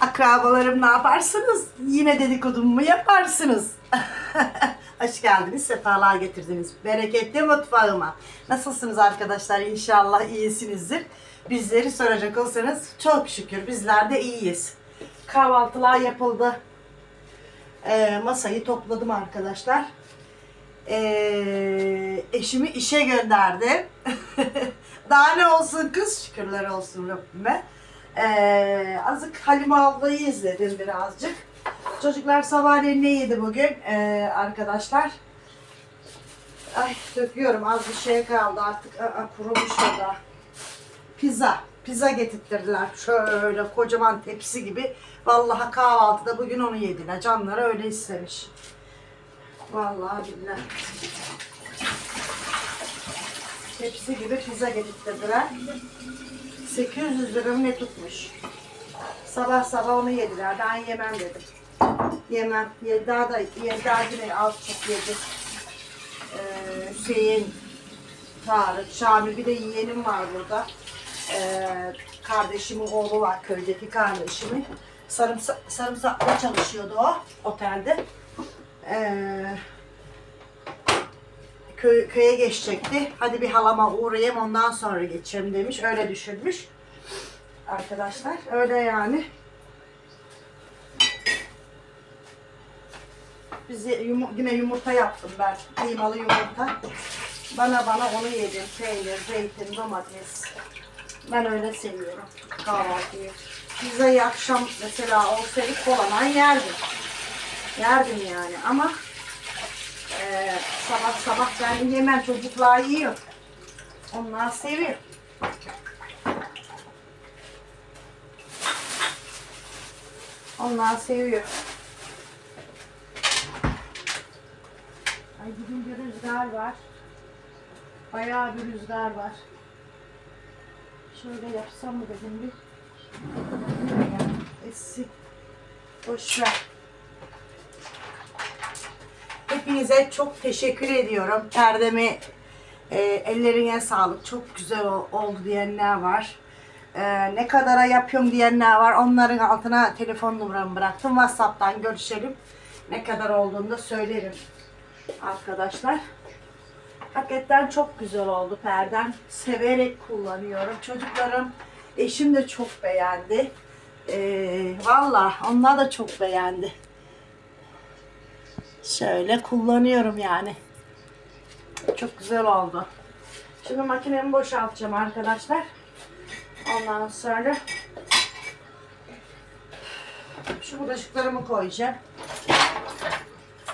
Akrabalarım ne yaparsınız? Yine dedikodumu mu yaparsınız? Hoş geldiniz, sefalar getirdiniz. Bereketli mutfağıma. Nasılsınız arkadaşlar? İnşallah iyisinizdir. Bizleri soracak olsanız çok şükür bizler de iyiyiz. Kahvaltılar yapıldı. Ee, masayı topladım arkadaşlar. Ee, eşimi işe gönderdim. Daha ne olsun kız şükürler olsun Rabbime. Ee, azıcık Halime ablayı izledim birazcık. Çocuklar sabahleyin ne yedi bugün ee, arkadaşlar? Ay döküyorum az bir şey kaldı artık Aa, kurumuş o da. Pizza. Pizza getirttirdiler. Şöyle kocaman tepsi gibi. Vallahi kahvaltıda bugün onu yediler. Canları öyle istemiş. Vallahi billahi. Tepsi gibi pizza getirttirdiler. 800 lira mı ne tutmuş. Sabah sabah onu yediler. Ben yemem dedim. Yemem. Yelda da Yelda yine az çok yedi. Ee, Hüseyin, Tarık, Şamil bir de yeğenim var burada. Ee, kardeşimin oğlu var köydeki kardeşimin. Sarımsa sarımsakla çalışıyordu o otelde. Ee, köy, köye geçecekti. Hadi bir halama uğrayayım ondan sonra geçeceğim demiş. Öyle düşünmüş. Arkadaşlar öyle yani. Biz ye- yumu- yine yumurta yaptım ben. Kıymalı yumurta. Bana bana onu yedim. Peynir, zeytin, domates. Ben öyle seviyorum kahvaltıyı. Pizzayı akşam mesela olsaydı koladan yerdim. Yerdim yani ama sabah sabah ben yemem çocuklar yiyor. Onlar seviyor. Onlar seviyor. Ay bugün bir rüzgar var. Bayağı bir rüzgar var. Şöyle yapsam mı dedim bir. Essi. Boş ver. Hepinize çok teşekkür ediyorum. Erdem'i e, ellerine sağlık. Çok güzel oldu diyenler var. E, ne kadara yapıyorum diyenler var. Onların altına telefon numaramı bıraktım. Whatsapp'tan görüşelim. Ne kadar olduğunu da söylerim. Arkadaşlar. Hakikaten çok güzel oldu perdem. Severek kullanıyorum. Çocuklarım, eşim de çok beğendi. E, Valla onlar da çok beğendi. Şöyle kullanıyorum yani. Çok güzel oldu. Şimdi makinemi boşaltacağım arkadaşlar. Ondan sonra şu bulaşıklarımı koyacağım.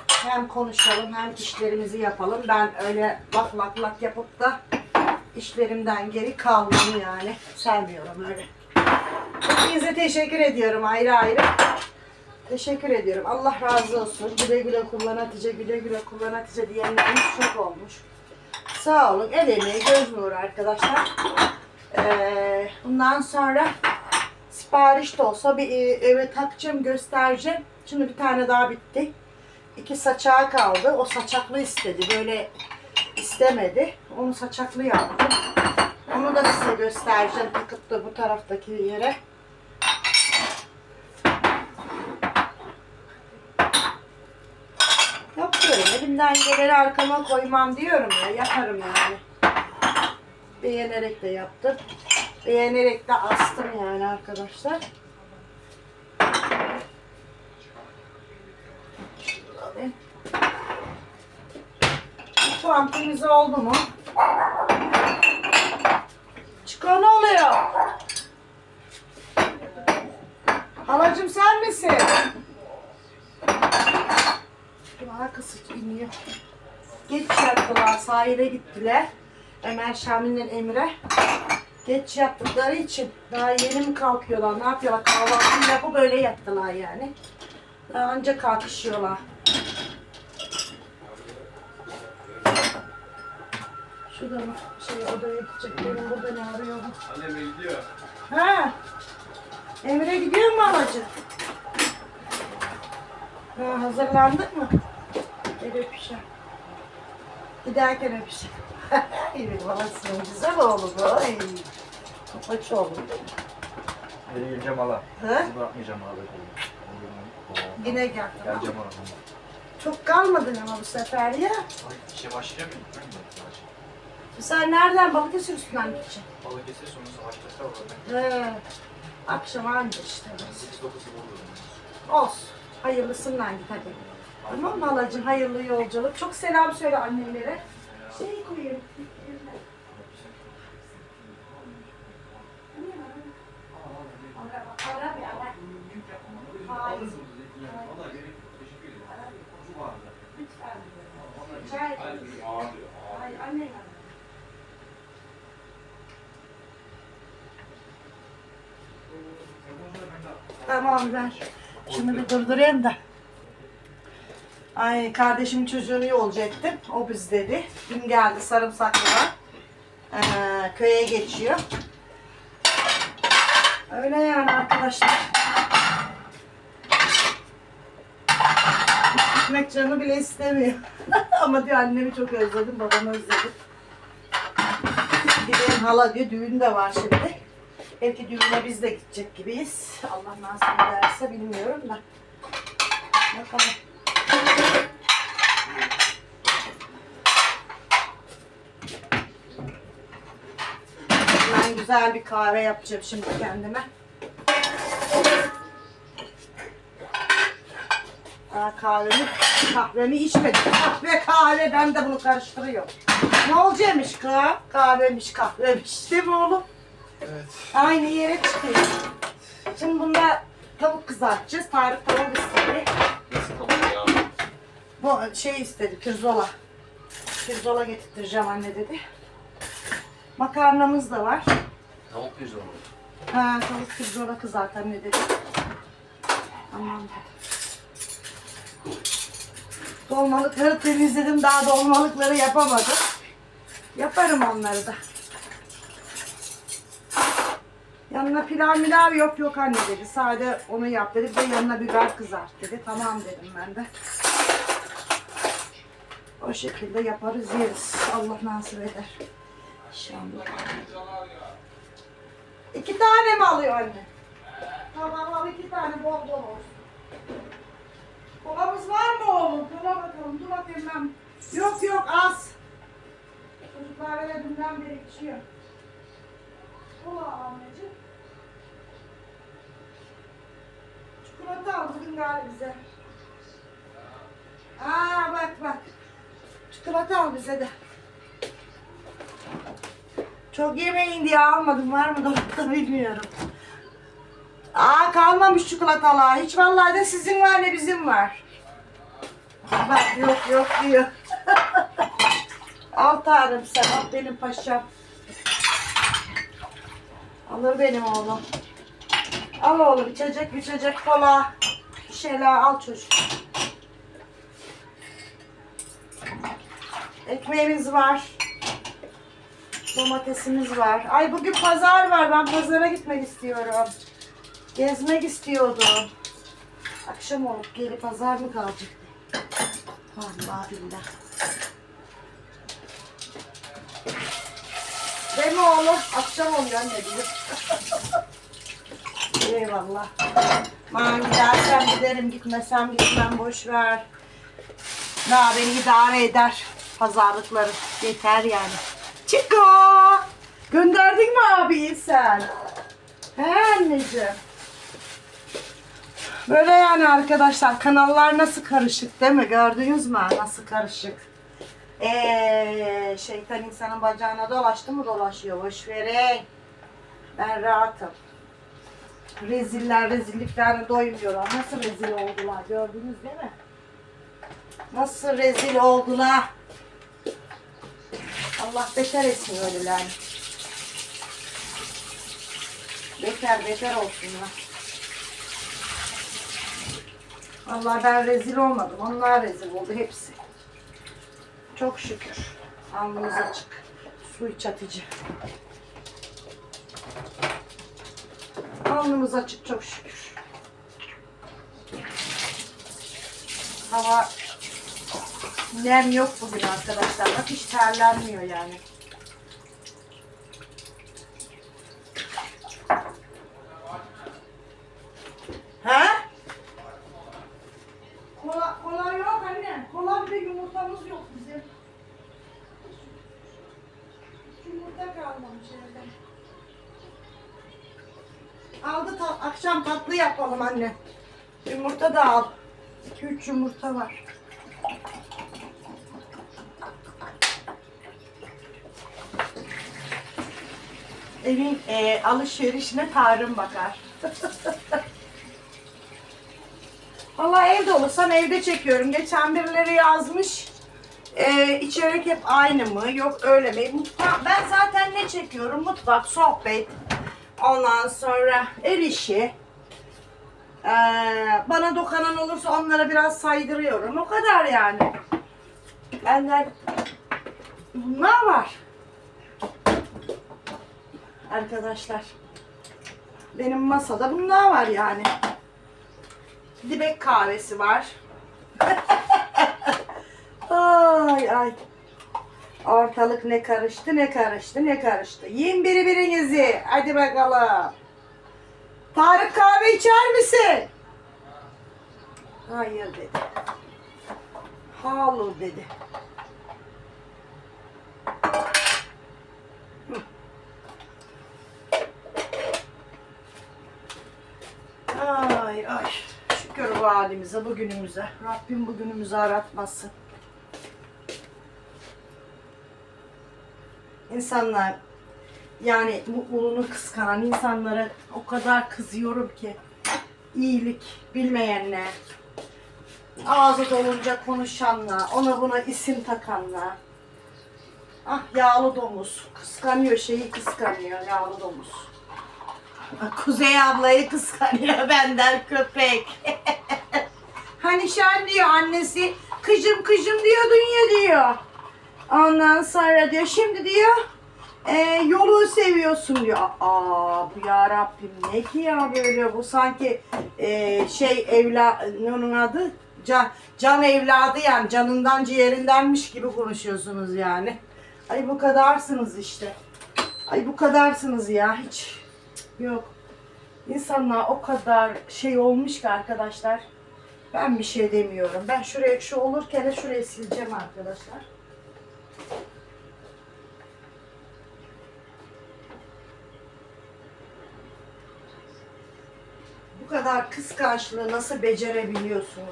Hem konuşalım hem işlerimizi yapalım. Ben öyle lak lak lak yapıp da işlerimden geri kalmam yani. Sevmiyorum öyle. Hepinize teşekkür ediyorum ayrı ayrı. Teşekkür ediyorum. Allah razı olsun. Güle güle kullan Hatice, güle güle kullan Hatice diyenlerimiz çok olmuş. Sağ olun. El emeği, göz nuru arkadaşlar. Ee, bundan sonra sipariş de olsa bir e, eve takacağım, göstereceğim. Şimdi bir tane daha bitti. İki saçağı kaldı. O saçaklı istedi. Böyle istemedi. Onu saçaklı yaptım. Onu da size göstereceğim. Takıp da bu taraftaki yere. Yapıyorum. Elimden geleni arkama koymam diyorum ya. Yaparım yani. Beğenerek de yaptım. Beğenerek de astım yani arkadaşlar. Şu an temiz oldu mu? Çıkan oluyor? Halacım sen misin? Daha kısık iniyor. Geç yattılar, sahile gittiler. Ömer Şamil'le Emre. Geç yattıkları için daha yeni mi kalkıyorlar, ne yapıyorlar? Kahvaltı yapıp böyle yattılar yani. Daha önce kalkışıyorlar. Şurada mı? Şey odaya gidecek. Benim burada ne arıyor? Annem gidiyor. Ha. Emre gidiyor mu amacı? Ha, hazırlandık mı? Gel öpüşelim. Giderken öpüşelim. İyi babasının güzel oğlu bu. Ay. Geri geleceğim hala. Hı? Sizi bırakmayacağım hala. Yine gel. tamam. Geleceğim hala. Çok kalmadın ama bu sefer ya. Ay, işe başlayacağım ya. gitmem mi? Sen nereden Balıkesir üstünden gideceksin? Balıkesir sonu savaşta var. He. Akşam anca işte. 8-9 yıl oldu. Olsun. Hayırlısından git hadi. Tamam mı halacığım? Hayırlı yolculuk. Çok selam söyle annemlere. Şey koyayım. Tamam ver. Şunu bir durdurayım da. Ay kardeşimin çocuğunu yolcu ettim. O biz dedi. Dün geldi sarımsaklılar. Ee, köye geçiyor. Öyle yani arkadaşlar. Gitmek canı bile istemiyor. Ama diyor annemi çok özledim, babamı özledim. Bir benim hala diyor düğün de var şimdi. Belki düğüne biz de gidecek gibiyiz. Allah nasip ederse bilmiyorum da. Bakalım. Ben güzel bir kahve yapacağım şimdi kendime. Aa, kahvemi, kahvemi içmedim. Kahve kahve ben de bunu karıştırıyorum. Ne olacakmış kız? Kahvemiş kahvemiş değil mi oğlum? Evet. Aynı yere çıkıyor. Şimdi bunda tavuk kızartacağız. Tarık tavuk istedi. Nasıl kalıyor ya? Bu şey istedi, pirzola. Pirzola getirteceğim anne dedi. Makarnamız da var. Tavuk pirzola. Ha, tavuk pirzola kızart anne dedi. Dedi. Dolmalıkları temizledim. Daha dolmalıkları yapamadım. Yaparım onları da. Yanına pilav milav yok yok anne dedi. Sade onu yap dedi. Bir de yanına biber kızart dedi. Tamam dedim ben de. O şekilde yaparız yeriz. Allah nasip eder. İnşallah. İki tane mi alıyor anne? Tamam al iki tane bol bol olsun. Kolamız var mı oğlum? Kola bakalım. Dur bakayım ben. Yok yok az. Çocuklar öyle dünden beri içiyor. Kola anneciğim. Çikolata al bugün galiba bize. Aa bak bak. Çikolata al bize de. Çok yemeyin diye almadım. Var mı dolapta bilmiyorum. Aa kalmamış çikolatalar. Hiç vallahi de sizin var ne bizim var. Bak yok yok diyor. Al Tarım sen al benim paşam. Alır benim oğlum. Al oğlum içecek içecek kola. Bir şeyler al çocuk. Ekmeğimiz var. Domatesimiz var. Ay bugün pazar var. Ben pazara gitmek istiyorum. Gezmek istiyordum. Akşam olup geri pazar mı kalacak? Allah billah. Mi oğlum? Akşam oluyor anne diyor. Eyvallah. Ben gidersem giderim, gitmesem gitmem boş ver. Daha beni idare eder pazarlıkları. Yeter yani. Çiko! Gönderdin mi abiyi sen? He anneciğim. Böyle yani arkadaşlar kanallar nasıl karışık değil mi? Gördünüz mü nasıl karışık? Eee şeytan insanın bacağına dolaştı mı dolaşıyor. Boş verin. Ben rahatım. Reziller rezilliklerine doymuyorlar. Nasıl rezil oldular gördünüz değil mi? Nasıl rezil oldular. Allah beter etsin öyleler. Beter beter olsunlar. Allah ben rezil olmadım. Onlar rezil oldu hepsi. Çok şükür. Alnımız açık. Su iç Hatice. Alnımız açık çok şükür. Hava nem yok bugün arkadaşlar. Bak hiç terlenmiyor yani. Ha? Kola, kola yok anne. Kola bile yumurtamız yok bizim. Yumurta kalmamış evde. Aldı ta akşam tatlı yapalım anne. Yumurta da al. 2-3 yumurta var. Evin e, alışverişine Tarım bakar. Valla evde olursam evde çekiyorum. Geçen birileri yazmış. E, içerik hep aynı mı? Yok öyle mi? Mutfak, ben zaten ne çekiyorum? Mutfak, sohbet. Ondan sonra el işi. Ee, bana dokunan olursa onlara biraz saydırıyorum. O kadar yani. Benden bunlar var. Arkadaşlar. Benim masada bunlar var yani. Dibek kahvesi var. ay ay. Ortalık ne karıştı ne karıştı ne karıştı. Yiyin biri birinizi. Hadi bakalım. Tarık kahve içer misin? Hayır dedi. Hayır dedi. Ay ay. Şükür bu halimize, bugünümüze. Rabbim bugünümüzü aratmasın. İnsanlar yani mutluluğunu kıskanan insanlara o kadar kızıyorum ki iyilik bilmeyenler ağzı dolunca konuşanla ona buna isim takanla. Ah yağlı domuz kıskanıyor şeyi kıskanıyor yağlı domuz. Kuzey ablayı kıskanıyor benden köpek. Hani şen diyor annesi kıcım kıcım diyordun ya diyor Ondan sonra diyor şimdi diyor e, yolu seviyorsun diyor. Aa bu ya Rabbim ne ki ya böyle bu sanki e, şey evla ne onun adı can, can evladı yani canından ciğerindenmiş gibi konuşuyorsunuz yani. Ay bu kadarsınız işte. Ay bu kadarsınız ya hiç yok. İnsanlar o kadar şey olmuş ki arkadaşlar. Ben bir şey demiyorum. Ben şuraya şu olurken de şurayı sileceğim arkadaşlar. Bu kadar kıskançlığı nasıl becerebiliyorsunuz?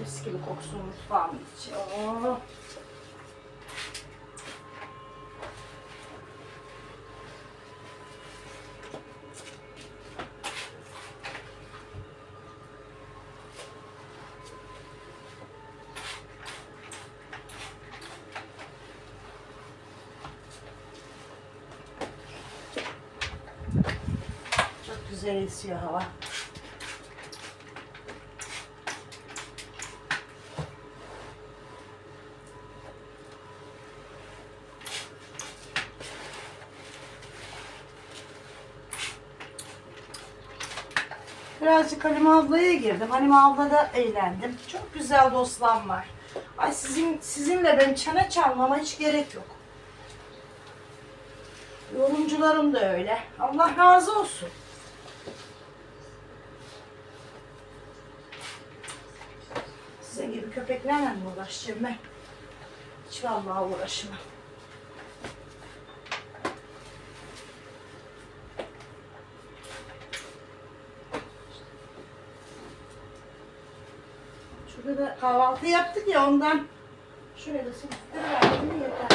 Mis gibi koksun mutfağımın içi. Oo. Çok güzel esiyor hava. Birazcık Halime ablaya girdim. Halime ablada eğlendim. Çok güzel dostlarım var. Ay sizin sizinle ben çene çalmama hiç gerek yok. Yorumcularım da öyle. Allah razı olsun. Sizin gibi köpeklerle mi uğraşacağım ben? Hiç vallahi uğraşmam. Şurada da kahvaltı yaptık ya ondan. Şöyle silip mi yeter.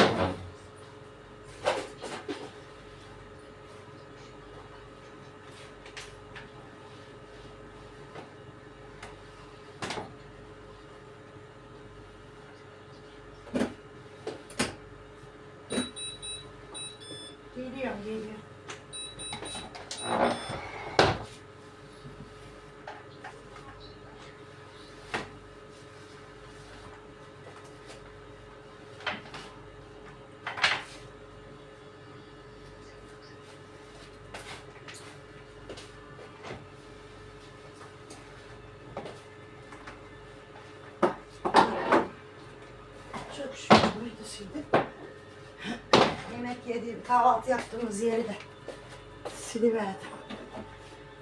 Geliyorum, geliyorum. Çok şükür yediğim, kahvaltı yaptığımız yeri de siliverdim.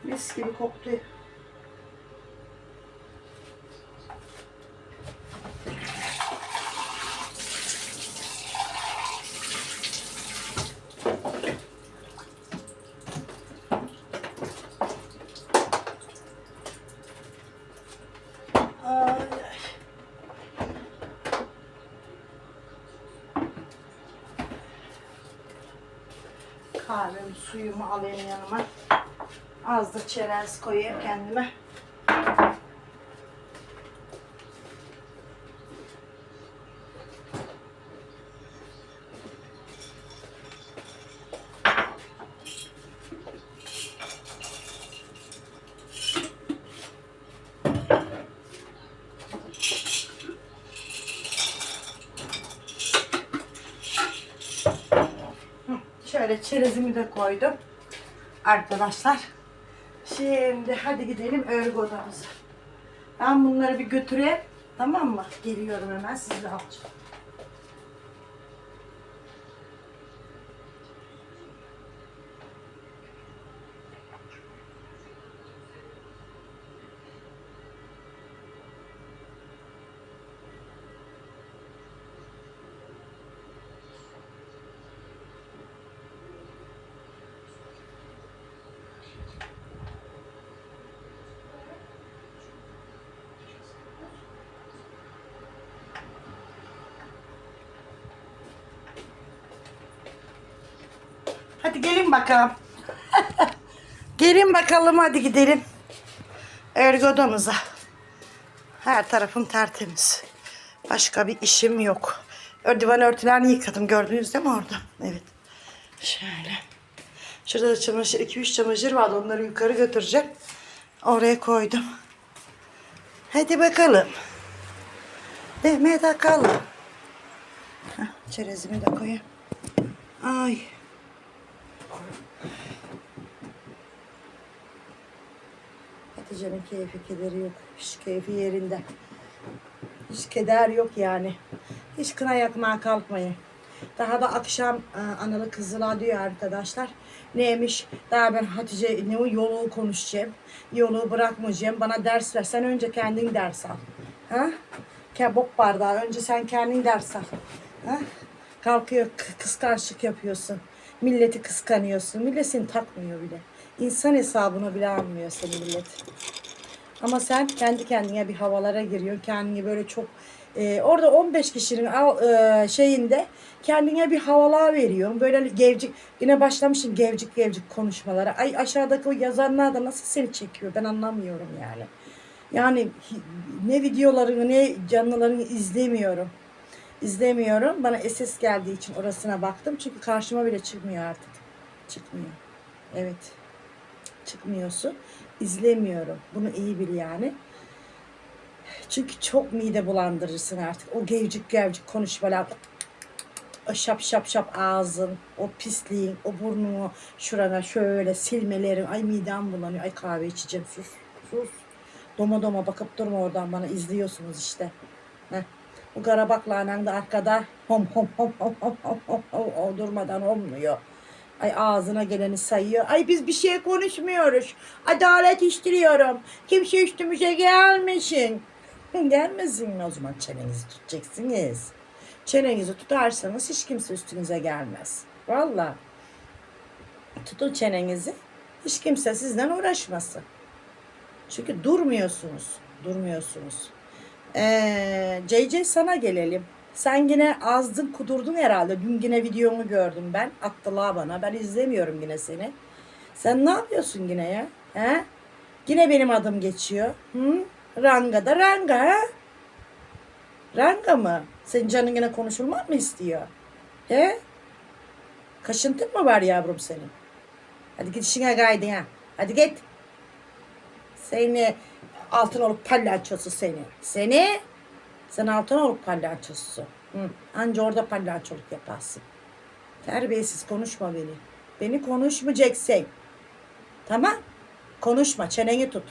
Mis gibi koktu. Ay, ay. Kahvemi, suyumu alayım yanıma. Az da çerez koyayım kendime. Şöyle çerezimi de koydum. Arkadaşlar. Şimdi hadi gidelim örgü odamıza. Ben bunları bir götüreyim. Tamam mı? Geliyorum hemen sizle alacağım. Hadi gelin bakalım. gelin bakalım hadi gidelim. Örgü odamıza. Her tarafım tertemiz. Başka bir işim yok. Divan örtülerini yıkadım. Gördünüz değil mi orada? Evet. Şöyle. Şurada da çamaşır, 2-3 çamaşır vardı. Onları yukarı götüreceğim. Oraya koydum. Hadi bakalım. Demet bakalım. Heh, çerezimi de koyayım. Ay. Hatice'nin keyfi kederi yok. Hiç keyfi yerinde. Hiç keder yok yani. Hiç kına yakmaya kalkmayın. Daha da akşam e, analı kızıla diyor arkadaşlar. Neymiş? Daha ben Hatice ne yolu konuşacağım. Yolu bırakmayacağım. Bana ders ver. Sen önce kendin ders al. Ha? Kebap bardağı. Önce sen kendin ders al. Ha? Kalkıyor kıskançlık yapıyorsun. Milleti kıskanıyorsun. Millet seni takmıyor bile. İnsan hesabını bile almıyor seni millet. Ama sen kendi kendine bir havalara giriyorsun. Kendini böyle çok e, orada 15 kişinin al, e, şeyinde kendine bir havalar veriyorsun. Böyle gevcik yine başlamışsın gevcik gevcik konuşmalara. Ay aşağıdaki o yazanlar da nasıl seni çekiyor ben anlamıyorum yani. Yani ne videolarını ne canlılarını izlemiyorum. İzlemiyorum. Bana SS geldiği için orasına baktım. Çünkü karşıma bile çıkmıyor artık. Çıkmıyor. Evet çıkmıyorsun. İzlemiyorum. Bunu iyi bil yani. Çünkü çok mide bulandırırsın artık. O gevcik gevcik konuşmalar. O şap şap şap ağzın, o pisliğin, o burnunu şurana şöyle silmelerin. Ay midem bulanıyor. Ay kahve içeceğim. Sus. Sus. Doma doma bakıp durma oradan bana izliyorsunuz işte. Karabakla anan da arkada hom hom hom hom hom hom hom hom o durmadan olmuyor. Ay ağzına geleni sayıyor. Ay biz bir şey konuşmuyoruz. Adalet iştiriyorum. Kimse üstümüze gelmesin. Gelmesin o zaman çenenizi tutacaksınız. Çenenizi tutarsanız hiç kimse üstünüze gelmez. Valla. Tutun çenenizi. Hiç kimse sizden uğraşmasın. Çünkü durmuyorsunuz. Durmuyorsunuz. Ee, CC sana gelelim. Sen yine azdın kudurdun herhalde. Dün yine videonu gördüm ben. Attılar bana. Ben izlemiyorum yine seni. Sen ne yapıyorsun yine ya? He? Yine benim adım geçiyor. Hı? Ranga da ranga ha? Ranga mı? Senin canın yine konuşulmak mı istiyor? He? Kaşıntın mı var yavrum senin? Hadi git işine gaydın ha. Hadi git. Seni altın olup palyaçosu seni. Seni sen altın olup palyaçosu. Hı. Anca orada palyaçoluk yaparsın. Terbiyesiz konuşma beni. Beni konuşmayacaksın. Tamam? Konuşma çeneni tut.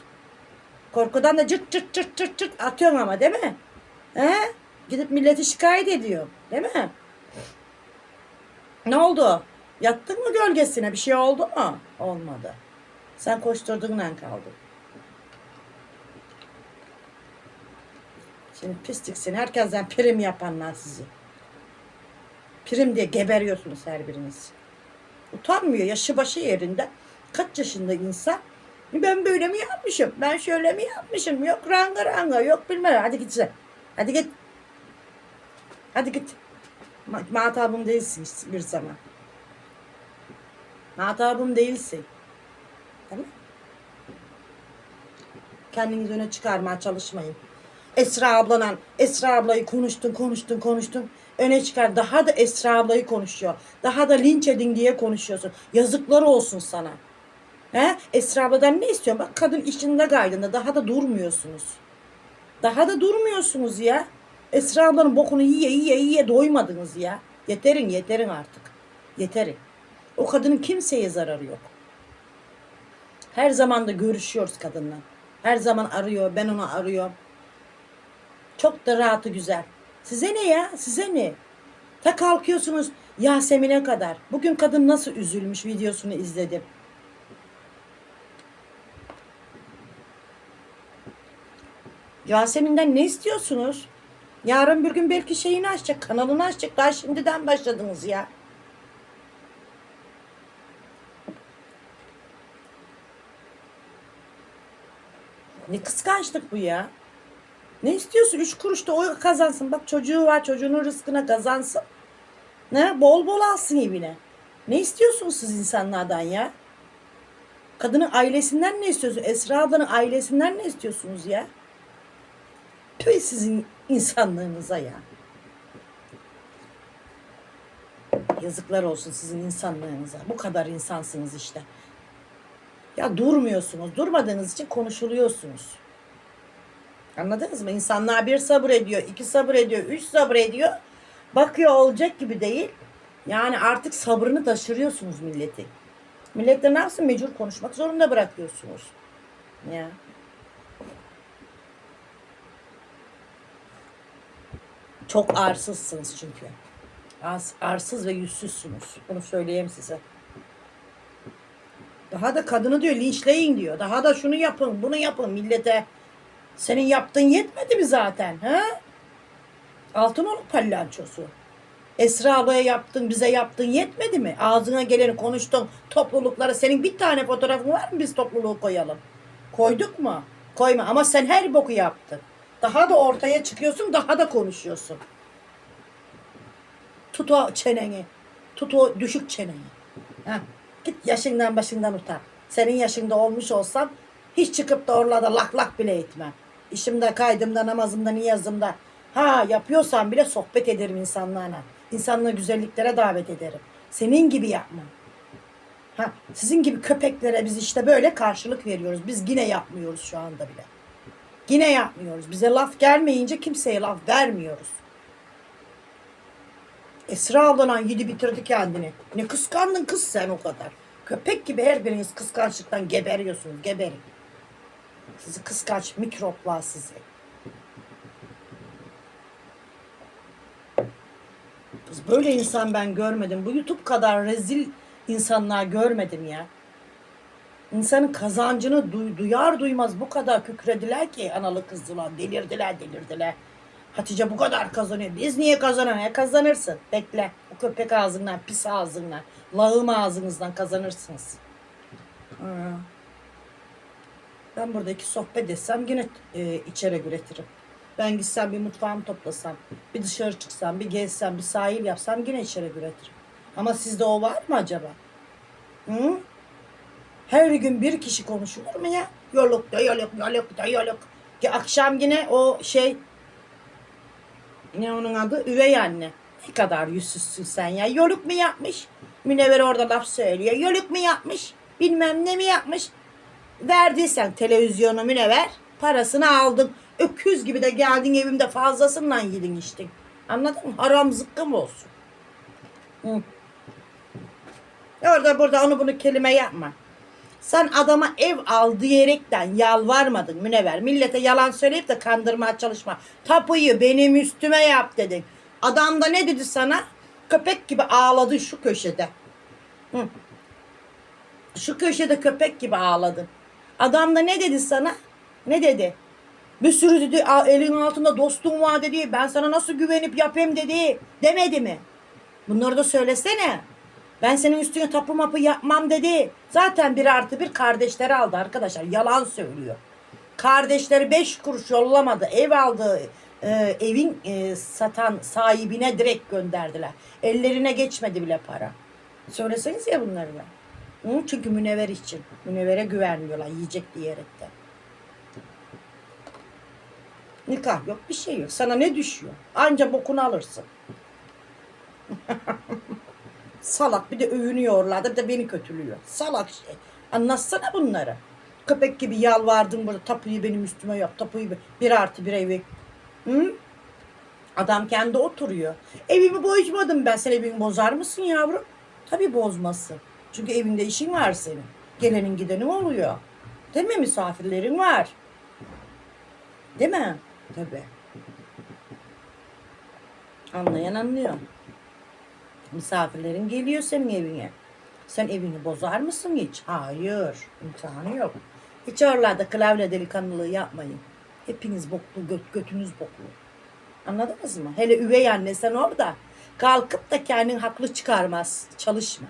Korkudan da cırt cırt cırt cırt cırt atıyorsun ama değil mi? He? Gidip milleti şikayet ediyor. Değil mi? Ne oldu? Yattın mı gölgesine? Bir şey oldu mu? Olmadı. Sen koşturduğunla kaldın. Şimdi pisliksin. Herkesten prim yapanlar sizi. Prim diye geberiyorsunuz her biriniz. Utanmıyor yaşı başı yerinde. Kaç yaşında insan? Ben böyle mi yapmışım? Ben şöyle mi yapmışım? Yok ranga ranga yok bilmem. Hadi git sen. Hadi git. Hadi git. Ma matabım değilsin bir zaman. Matabım değilsin. Tamam Kendinizi öne çıkarmaya çalışmayın. Esra ablanan, Esra ablayı konuştun, konuştun, konuştun. Öne çıkar. Daha da Esra ablayı konuşuyor. Daha da linç edin diye konuşuyorsun. Yazıklar olsun sana. He? Esra abladan ne istiyorsun? Bak kadın işinde gaydında. Daha da durmuyorsunuz. Daha da durmuyorsunuz ya. Esra ablanın bokunu yiye yiye yiye doymadınız ya. Yeterin yeterin artık. Yeterin. O kadının kimseye zararı yok. Her zaman da görüşüyoruz kadınla. Her zaman arıyor, ben onu arıyorum. Çok da rahatı güzel. Size ne ya? Size ne? Ta kalkıyorsunuz Yasemin'e kadar. Bugün kadın nasıl üzülmüş videosunu izledim. Yasemin'den ne istiyorsunuz? Yarın bir gün belki şeyini açacak, kanalını açacak. Daha şimdiden başladınız ya. Ne kıskançlık bu ya. Ne istiyorsun? Üç kuruş da o kazansın. Bak çocuğu var çocuğunun rızkına kazansın. Ne? Bol bol alsın evine. Ne istiyorsunuz siz insanlardan ya? Kadının ailesinden ne istiyorsunuz? Esra ablanın ailesinden ne istiyorsunuz ya? Tüy sizin insanlığınıza ya. Yazıklar olsun sizin insanlığınıza. Bu kadar insansınız işte. Ya durmuyorsunuz. Durmadığınız için konuşuluyorsunuz. Anladınız mı? İnsanlar bir sabır ediyor, iki sabır ediyor, üç sabır ediyor. Bakıyor olacak gibi değil. Yani artık sabrını taşırıyorsunuz milleti. Millet de ne yapsın? Mecbur konuşmak zorunda bırakıyorsunuz. Ya. Çok arsızsınız çünkü. Ars, arsız ve yüzsüzsünüz. Bunu söyleyeyim size. Daha da kadını diyor linçleyin diyor. Daha da şunu yapın, bunu yapın millete. Senin yaptığın yetmedi mi zaten? Ha? Altınoluk palyançosu. Esra ablaya yaptın, bize yaptın yetmedi mi? Ağzına geleni konuştun, topluluklara. Senin bir tane fotoğrafın var mı biz topluluğu koyalım? Koyduk mu? Koyma ama sen her boku yaptın. Daha da ortaya çıkıyorsun, daha da konuşuyorsun. Tut o çeneni. Tut o düşük çeneni. Ha? Git yaşından başından utan. Senin yaşında olmuş olsam hiç çıkıp da orada lak lak bile etmem. İşimde, kaydımda, namazımda, niyazımda. Ha yapıyorsam bile sohbet ederim insanlarla. İnsanları güzelliklere davet ederim. Senin gibi yapmam. Ha, sizin gibi köpeklere biz işte böyle karşılık veriyoruz. Biz yine yapmıyoruz şu anda bile. Yine yapmıyoruz. Bize laf gelmeyince kimseye laf vermiyoruz. Esra ablanan yedi bitirdi kendini. Ne kıskandın kız sen o kadar. Köpek gibi her biriniz kıskançlıktan geberiyorsunuz. Geberin. Sizi kıskanç mikroplar sizi. Kız böyle insan ben görmedim. Bu YouTube kadar rezil insanlar görmedim ya. İnsanın kazancını duy- duyar duymaz bu kadar kükrediler ki analı kızdılar. Delirdiler delirdiler. Hatice bu kadar kazanıyor. Biz niye kazanamıyor? Kazanırsın. Bekle. O köpek ağzından, pis ağzından, lağım ağzınızdan kazanırsınız. Ha. Ben burada iki sohbet etsem yine e, içeri üretirim. Ben gitsem bir mutfağımı toplasam, bir dışarı çıksam, bir gezsem, bir sahil yapsam yine içeri üretirim. Ama sizde o var mı acaba? Hı? Her gün bir kişi konuşulur mu ya? Yoluk da yoluk, yoluk da yoluk. Ki akşam yine o şey ne onun adı? Üvey anne. Ne kadar yüzsüzsün sen ya. Yoluk mu yapmış? Münevver orada laf söylüyor. Yoluk mu yapmış? Bilmem ne mi yapmış? Verdiysen televizyonu münevver parasını aldın. Öküz gibi de geldin evimde fazlasından yedin içtin. Anladın mı? Haram zıkkım olsun. Hı. Orada burada onu bunu kelime yapma. Sen adama ev al diyerekten yalvarmadın Münevver. Millete yalan söyleyip de kandırmaya çalışma. Tapuyu benim üstüme yap dedin. Adam da ne dedi sana? köpek gibi ağladın şu köşede. Hı. Şu köşede köpek gibi ağladın. Adam da ne dedi sana? Ne dedi? Bir sürü dedi "a- elin altında dostum var dedi. Ben sana nasıl güvenip yapayım dedi. Demedi mi? Bunları da söylesene. Ben senin üstüne tapu mapı yapmam dedi. Zaten bir artı bir kardeşleri aldı arkadaşlar. Yalan söylüyor. Kardeşleri beş kuruş yollamadı. Ev aldı. e, evin e, satan sahibine direkt gönderdiler. Ellerine geçmedi bile para. Söyleseniz ya bunları da. Hı, çünkü münevver için. Münevvere güvenmiyorlar yiyecek diyerekten. Nikah yok bir şey yok. Sana ne düşüyor? Anca bokunu alırsın. Salak bir de övünüyorlar da bir de beni kötülüyor. Salak şey. Anlatsana bunları. Köpek gibi yalvardım burada tapuyu benim üstüme yap. Tapuyu bir artı bir evi. Hı? Adam kendi oturuyor. Evimi bozmadım ben. Sen evini bozar mısın yavrum? Tabii bozmasın. Çünkü evinde işin var senin. Gelenin gidenin oluyor. Değil mi? Misafirlerin var. Değil mi? Tabii. Anlayan anlıyor. Misafirlerin geliyor senin evine. Sen evini bozar mısın hiç? Hayır. imkanı yok. Hiç oralarda klavye delikanlılığı yapmayın. Hepiniz boklu, göt, götünüz boklu. Anladınız mı? Hele üvey anne sen orada kalkıp da kendin haklı çıkarmaz. Çalışma.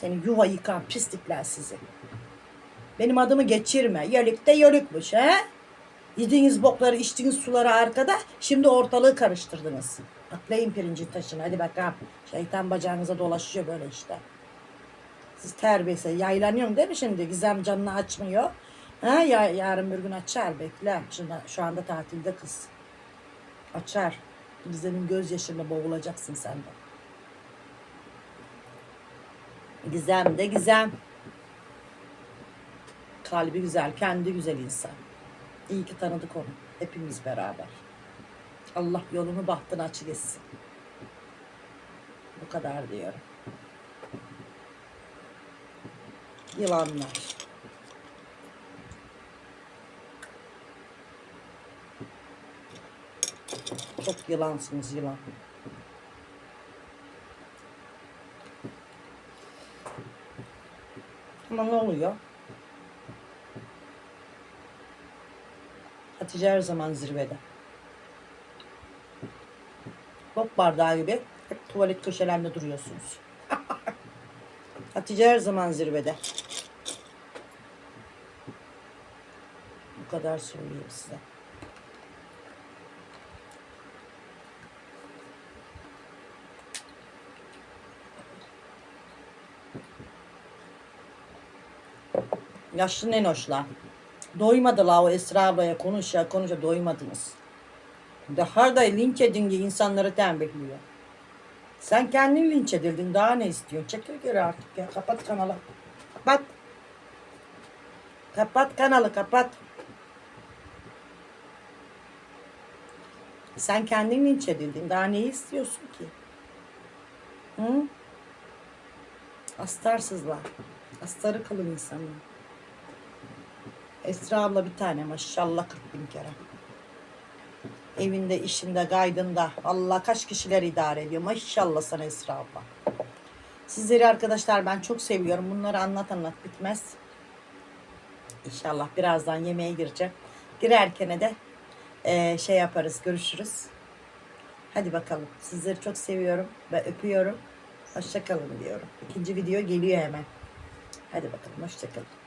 Seni yuva yıkan pislikler sizi. Benim adımı geçirme. Yörük de yörükmüş he? Yediğiniz bokları, içtiğiniz suları arkada. Şimdi ortalığı karıştırdınız. Atlayın pirincin taşını. Hadi bakalım. Şeytan bacağınıza dolaşıyor böyle işte. Siz terbiyesiz. Yaylanıyorum değil mi şimdi? Gizem canını açmıyor. Ha, ya, yarın bir gün açar bekle. Şimdi, şu anda tatilde kız. Açar. Gizem'in gözyaşıyla boğulacaksın sen de. Gizem de Gizem. Kalbi güzel, kendi güzel insan. İyi ki tanıdık onu. Hepimiz beraber. Allah yolunu bahtını açık etsin. Bu kadar diyorum. Yılanlar. Çok yılansınız yılan. Ne oluyor? Hatice her zaman zirvede. Bok bardağı gibi hep tuvalet köşelerinde duruyorsunuz. Hatice her zaman zirvede. Bu kadar söyleyeyim size. Yaşlı nenoşlar. Doymadılar o Esra ablaya konuşa konuşa doymadınız. Daha da linç edin diye insanları tembihliyor. Sen kendin linç edildin daha ne istiyorsun? Çekil geri artık ya. Kapat kanalı. Kapat. Kapat kanalı kapat. Sen kendin linç edildin. Daha ne istiyorsun ki? Hı? Astarsızlar. Astarı kalın insanlar. Esra abla bir tane maşallah 40 bin kere. Evinde, işinde, gaydında. Allah kaç kişiler idare ediyor. Maşallah sana Esra abla. Sizleri arkadaşlar ben çok seviyorum. Bunları anlat anlat bitmez. İnşallah birazdan yemeğe gireceğim. Girerken de eee, şey yaparız, görüşürüz. Hadi bakalım. Sizleri çok seviyorum ve öpüyorum. Hoşçakalın diyorum. İkinci video geliyor hemen. Hadi bakalım. Hoşçakalın.